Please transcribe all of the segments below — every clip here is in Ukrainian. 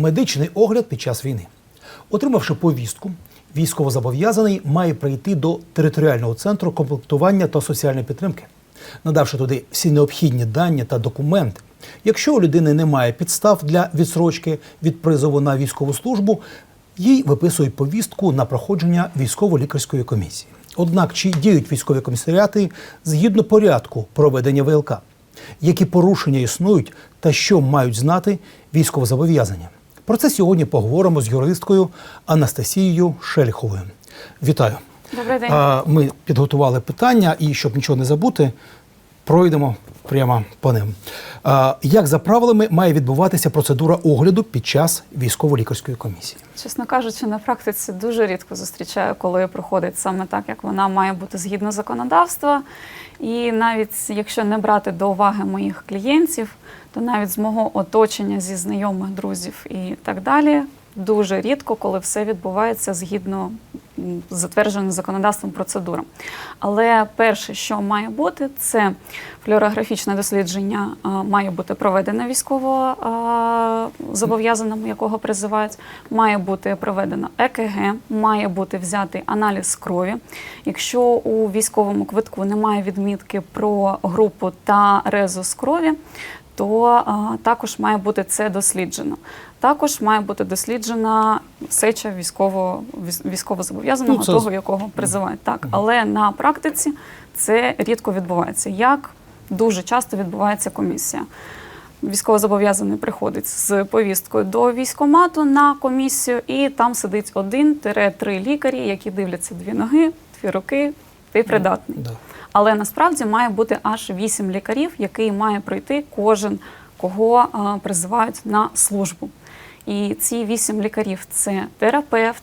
Медичний огляд під час війни. Отримавши повістку, військовозобов'язаний має прийти до територіального центру комплектування та соціальної підтримки, надавши туди всі необхідні дані та документи. Якщо у людини немає підстав для відсрочки від призову на військову службу, їй виписують повістку на проходження військово-лікарської комісії. Однак чи діють військові комісаріати згідно порядку проведення ВЛК? Які порушення існують та що мають знати військовозобов'язані? Про це сьогодні поговоримо з юристкою Анастасією Шельховою. Вітаю! Добрий день. Ми підготували питання, і щоб нічого не забути, пройдемо прямо по ним. Як за правилами має відбуватися процедура огляду під час військово-лікарської комісії? Чесно кажучи, на практиці дуже рідко зустрічаю, коли проходить саме так, як вона має бути згідно законодавства. І навіть якщо не брати до уваги моїх клієнтів, то навіть з мого оточення зі знайомих, друзів і так далі, дуже рідко, коли все відбувається згідно затвердженим законодавством процедурам. Але перше, що має бути, це флюорографічне дослідження має бути проведене військово а, зобов'язаному, якого призивають. Має бути проведено ЕКГ, має бути взятий аналіз крові. Якщо у військовому квитку немає відмітки про групу та резус крові, то а, також має бути це досліджено. Також має бути досліджена сеча військово, військ- військовозобов'язаного, Ну, це- того, якого призивають. Так, але на практиці це рідко відбувається. Як дуже часто відбувається комісія. Військовозобов'язаний приходить з повісткою до військкомату на комісію, і там сидить один-три лікарі, які дивляться дві ноги, дві руки, ти придатний. Да. Але насправді має бути аж вісім лікарів, який має пройти кожен, кого а, призивають на службу. І ці вісім лікарів це терапевт,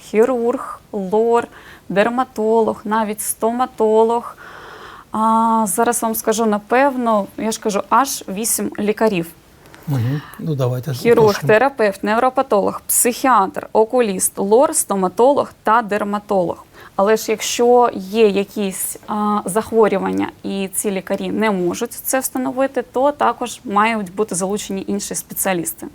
хірург, лор, дерматолог, навіть стоматолог. А, зараз вам скажу напевно, я ж кажу, аж вісім лікарів. Угу. Ну давайте Хірург, терапевт, невропатолог, психіатр, окуліст, лор, стоматолог та дерматолог. Але ж якщо є якісь а, захворювання і ці лікарі не можуть це встановити, то також мають бути залучені інші спеціалісти.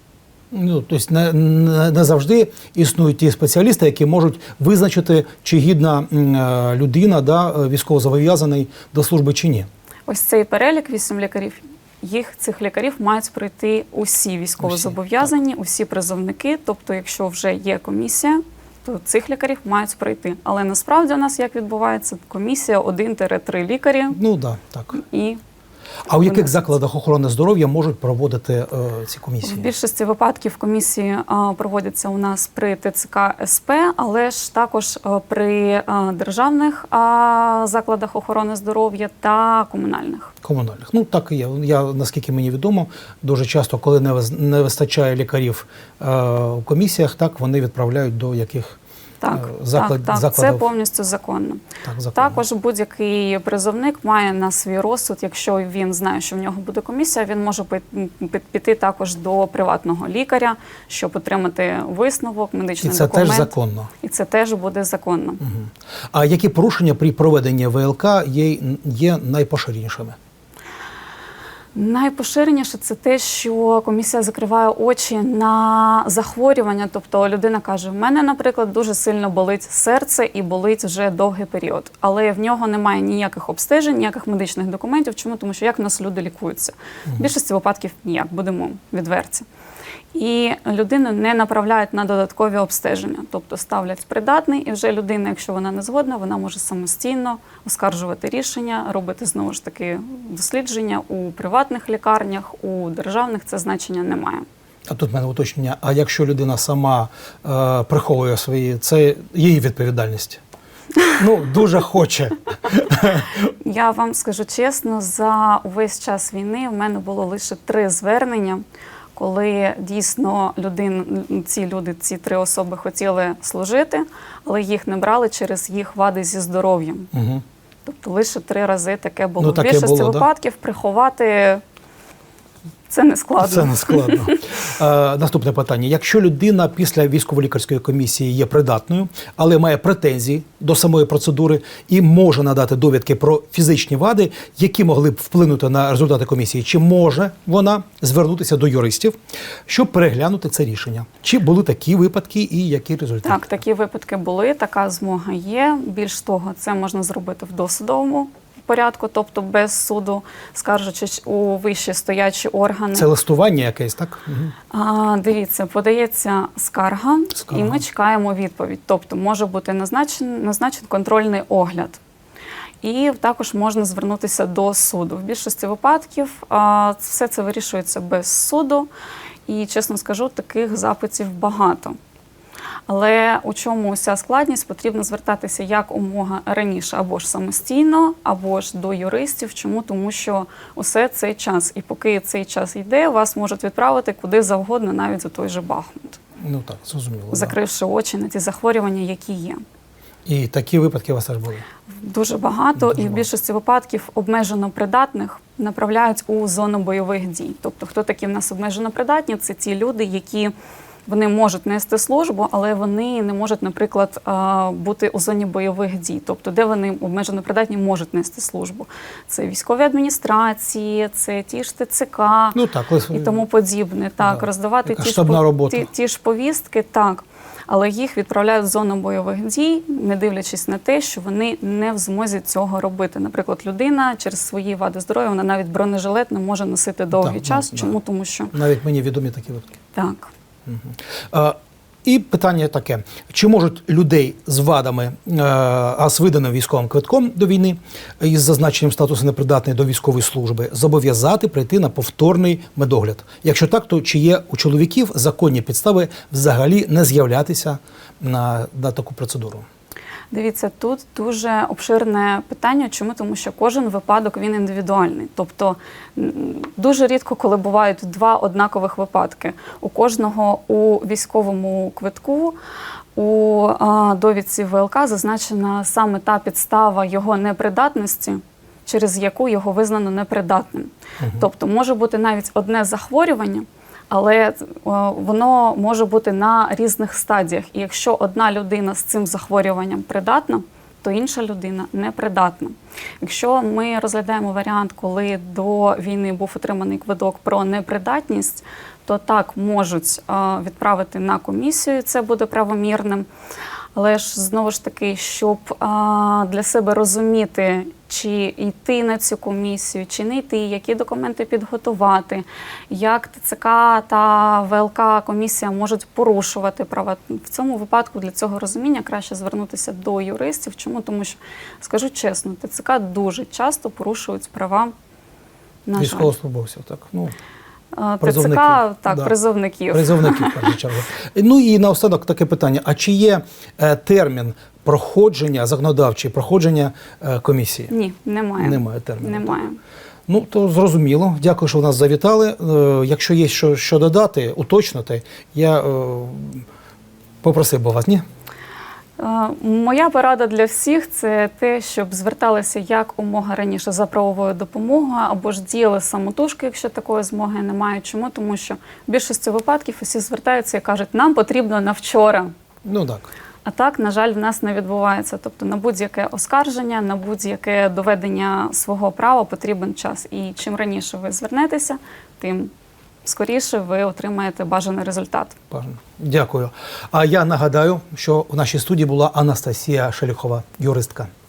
Ну, тобто не, не, не завжди існують ті спеціалісти, які можуть визначити, чи гідна е, людина, да, е, військовозобов'язаний до служби чи ні. Ось цей перелік вісім лікарів. Їх цих лікарів мають пройти усі військовозобов'язані, усі призовники. Тобто, якщо вже є комісія, то цих лікарів мають пройти. Але насправді у нас як відбувається комісія 1-3 лікарі Ну да, так. і А у яких закладах охорони здоров'я можуть проводити е, ці В комісії? більшості випадків комісії а, проводяться у нас при ТЦК СП, але ж також а, при а, державних а, закладах охорони здоров'я та комунальних. Комунальних. Ну так і є. Я наскільки мені відомо, дуже часто, коли не вистачає лікарів е, в комісіях, так вони відправляють до яких Так, Е, заклад- так, так, це повністю законно. так законно. Також будь-який призовник має на свій розсуд, якщо він знає, що в нього буде комісія, він може піти також до приватного лікаря, щоб отримати висновок, і це документ. теж законно. І це теж буде законно. Мгм. А які порушення при проведенні ВЛК є, є найпоширенішими? Найпоширеніше це те, що комісія закриває очі на захворювання. Тобто людина каже: в мене, наприклад, дуже сильно болить серце і болить вже довгий період, але в нього немає ніяких обстежень, ніяких медичних документів. Чому? Тому що як в нас люди лікуються? В більшості випадків ніяк, будемо відверті. І людину не направляють на додаткові обстеження, тобто ставлять придатний, і вже людина, якщо вона не згодна, вона може самостійно оскаржувати рішення, робити знову ж таки дослідження у приватних лікарнях, у державних це значення немає. А тут в мене уточнення. А якщо людина сама е, приховує свої, це її відповідальність. Ну, дуже хоче. Я вам скажу чесно, за увесь час війни в мене було лише три звернення, коли дійсно людин, ці люди, ці три особи хотіли служити, але їх не брали через їх вади зі здоров'ям. Угу. Тобто лише три рази таке було. Ну, в більшості було, да? випадків приховати Це не складно. Це не складно. Е, наступне питання: якщо людина після військово-лікарської комісії є придатною, але має претензії до самої процедури і може надати довідки про фізичні вади, які могли б вплинути на результати комісії, чи може вона звернутися до юристів, щоб переглянути це рішення? Чи були такі випадки і які результати? Так, такі випадки були, така змога є. Більш того, це можна зробити в досудовому порядку, тобто без суду, скаржучись у вищі стоячі органи. Це листування якесь, так? А, дивіться, подається скарга, Скарга. і ми чекаємо відповідь. Тобто може бути назначений, назначений контрольний огляд. І також можна звернутися до суду. В більшості випадків а, все це вирішується без суду, і чесно скажу, таких запитів багато. Але у чому вся складність потрібно звертатися як умога раніше, або ж самостійно, або ж до юристів. Чому? Тому що усе цей час, і поки цей час йде, вас можуть відправити куди завгодно, навіть за той же Бахмут, Ну так, зрозуміло. закривши очі на ті захворювання, які є. І такі випадки у вас теж були. Дуже багато, Дуже і в більшості випадків обмежено придатних направляють у зону бойових дій. Тобто, хто такі в нас обмежено придатні? Це ті люди, які вони можуть нести службу, але вони не можуть, наприклад, бути у зоні бойових дій. Тобто, де вони обмежено придатні можуть нести службу. Це військові адміністрації, це ті ж ТЦК Ну так, і тому подібне. Так, Да. роздавати ті ж, ті, ті ж повістки, так. Але їх відправляють в зону бойових дій, не дивлячись на те, що вони не в змозі цього робити. Наприклад, людина через свої вади здоров'я вона навіть бронежилет не може носити довгий Так, час. да, Чому? да. Тому що навіть мені відомі такі випадки. так. Е, І питання таке: чи можуть людей з вадами, е, а з виданим військовим квитком до війни із зазначенням статусу непридатний до військової служби зобов'язати прийти на повторний медогляд? Якщо так, то чи є у чоловіків законні підстави взагалі не з'являтися на, на таку процедуру? Дивіться, тут дуже обширне питання. Чому? Тому що кожен випадок він індивідуальний. Тобто дуже рідко, коли бувають два однакових випадки. У кожного у військовому квитку. У довідці ВЛК зазначена саме та підстава його непридатності, через яку його визнано непридатним. Тобто може бути навіть одне захворювання, але е, воно може бути на різних стадіях. І якщо одна людина з цим захворюванням придатна, то інша людина непридатна. Якщо ми розглядаємо варіант, коли до війни був отриманий квиток про непридатність, то так можуть е, відправити на комісію, це буде правомірним. Але ж знову ж таки, щоб а, для себе розуміти, чи йти на цю комісію, чи не йти, які документи підготувати, як ТЦК та ВЛК комісія можуть порушувати права. В цьому випадку для цього розуміння краще звернутися до юристів. Чому? Тому що скажу чесно, ТЦК дуже часто порушують права на. Військовослужбовців, так. Ну, А, ТЦК так, Да. призовників. Призовників, в першу чергу. Ну і наостанок таке питання: а чи є е, термін проходження законодавчий, проходження е, комісії? Ні, немає. Немає терміну. Немає. Ну то зрозуміло. Дякую, що в нас завітали. Е, якщо є що, що додати, уточнити, я е, попросив би вас, ні? Е, Моя порада для всіх це те, щоб зверталися як умога раніше за правовою допомогою або ж діяли самотужки, якщо такої змоги немає. Чому? Тому що в більшості випадків усі звертаються і кажуть, нам потрібно на вчора. Ну так. А так, на жаль, в нас не відбувається. Тобто на будь-яке оскарження, на будь-яке доведення свого права потрібен час. І чим раніше ви звернетеся, тим скоріше ви отримаєте бажаний результат. Бажано. Дякую. А я нагадаю, що в нашій студії була Анастасія Шеліхова, юристка.